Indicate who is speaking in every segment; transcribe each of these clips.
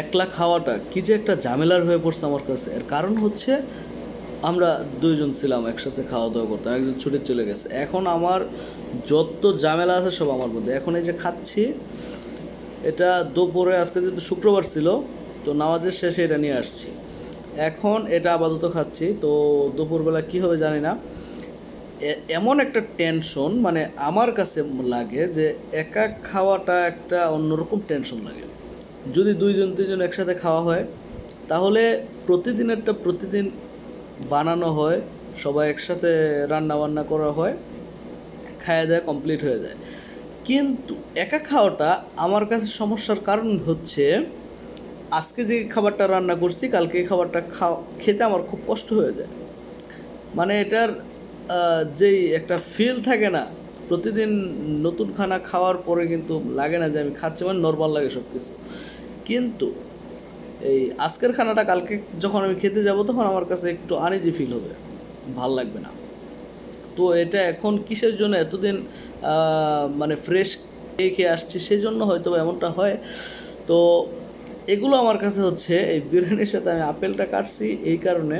Speaker 1: একলা খাওয়াটা কি যে একটা ঝামেলার হয়ে পড়ছে আমার কাছে। এর কারণ হচ্ছে আমরা দুইজন ছিলাম, একসাথে খাওয়া দাওয়া করতাম, একজন ছুটে চলে গেছে। এখন আমার যত ঝামেলা আছে সব আমার মধ্যে। এখন এই যে খাচ্ছি, এটা দুপুরে, আজকে যেহেতু শুক্রবার ছিল, তো নামাজের শেষে এটা নিয়ে আসছি। এখন এটা আপাতত খাচ্ছি, তো দুপুরবেলা কী হবে জানি না। এমন একটা টেনশন মানে আমার কাছে লাগে যে একা খাওয়াটা একটা অন্যরকম টেনশন লাগে। যদি দুইজন, তিনজন একসাথে খাওয়া হয়, তাহলে প্রতিদিনেরটা প্রতিদিন বানানো হয়, সবাই একসাথে রান্না বান্না করা হয় খাওয়া দাওয়া কমপ্লিট হয়ে যায়। কিন্তু একা খাওয়াটা আমার কাছে সমস্যার কারণ হচ্ছে, আজকে যে খাবারটা রান্না করছি, কালকে এই খাবারটা খাওয়া খেতে আমার খুব কষ্ট হয়ে যায়। মানে এটার যেই একটা ফিল থাকে না, প্রতিদিন নতুন খানা খাওয়ার পরে কিন্তু লাগে না যে আমি খাচ্ছি মানে নর্মাল লাগে সব কিছু কিন্তু এই আজকের খানাটা কালকে যখন আমি খেতে যাব, তখন আমার কাছে একটু আনইজি ফিল হবে। ভালো লাগবে না। তো এটা এখন কিসের জন্য? এতদিন মানে ফ্রেশ খেয়ে খেয়ে আসছি সেই জন্য হয়তো এমনটা হয়। তো এগুলো আমার কাছে হচ্ছে, এই বিরিয়ানির সাথে আমি আপেলটা কাটছি এই কারণে।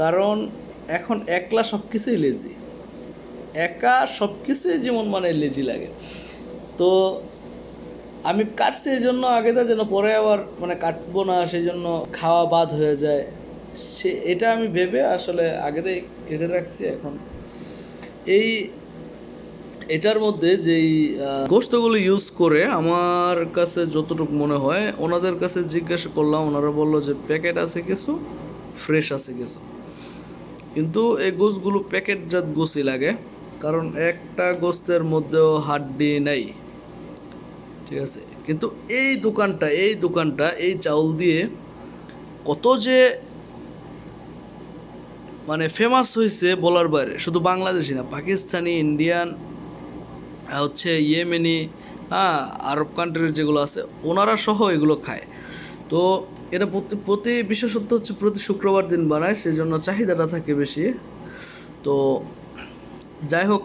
Speaker 1: কারণ এখন একলা সব কিছুই লেজি একা সব কিছুই যেমন মানে লেজি লাগে। তো আমি কাটছি এই জন্য আগেটা যেন পরে আবার মানে কাটবো না, সেই জন্য খাওয়া বাদ হয়ে যায়। সে, এটা আমি ভেবে আসলে আগেতেই কেটে রাখছি এখন। এই, এটার মধ্যে যেই গোস্তগুলো ইউজ করে আমার কাছে যতটুকু মনে হয়, ওনাদের কাছে জিজ্ঞাসা করলাম, ওনারা বলল যে প্যাকেট আছে কিছু, ফ্রেশ আছে কিছু। কিন্তু এই গোছগুলো প্যাকেটজাত গোছই লাগে, কারণ একটা গোস্তের মধ্যেও হাড্ডি নেই। ঠিক আছে? কিন্তু এই দোকানটা এই দোকানটা, এই চাউল দিয়ে কত যে মানে ফেমাস হয়েছে বলার বাইরে। শুধু বাংলাদেশি না, পাকিস্তানি, ইন্ডিয়ান হচ্ছে ইয়েমেনি হ্যাঁ আরব কান্ট্রির যেগুলো আছে, ওনারা সহ এগুলো খায়। তো এটা প্রতি প্রতি বিশেষত্ব হচ্ছে প্রতি শুক্রবার দিন বানায় সেই জন্য চাহিদাটা থাকে বেশি। তো যাই হোক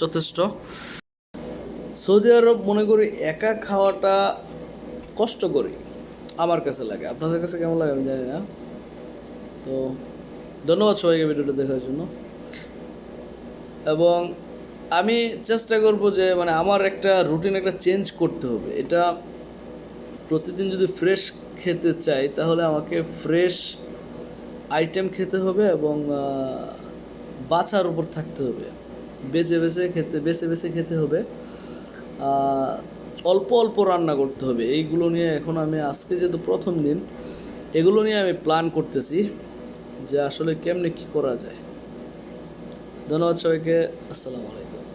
Speaker 1: যথেষ্ট। সৌদি আরব মনে করি একা খাওয়াটা কষ্ট করি আমার কাছে লাগে। আপনাদের কাছে কেমন লাগে আমি জানি না। তো ধন্যবাদ সবাইকে ভিডিওটা দেখার জন্য। এবং আমি চেষ্টা করব যে মানে আমার একটা রুটিন একটা চেঞ্জ করতে হবে। এটা প্রতিদিন যদি ফ্রেশ খেতে চাই, তাহলে আমাকে ফ্রেশ আইটেম খেতে হবে এবং বাছার উপর থাকতে হবে। বেছে বেছে খেতে, বেছে বেছে খেতে হবে। অল্প অল্প রান্না করতে হবে। এইগুলো নিয়ে এখন আমি আজকে যেহেতু প্রথম দিন, এগুলো নিয়ে আমি প্ল্যান করতেছি যে আসলে কেমনে কি করা যায়। ধন্যবাদ সবাইকে। আসসালামু আলাইকুম।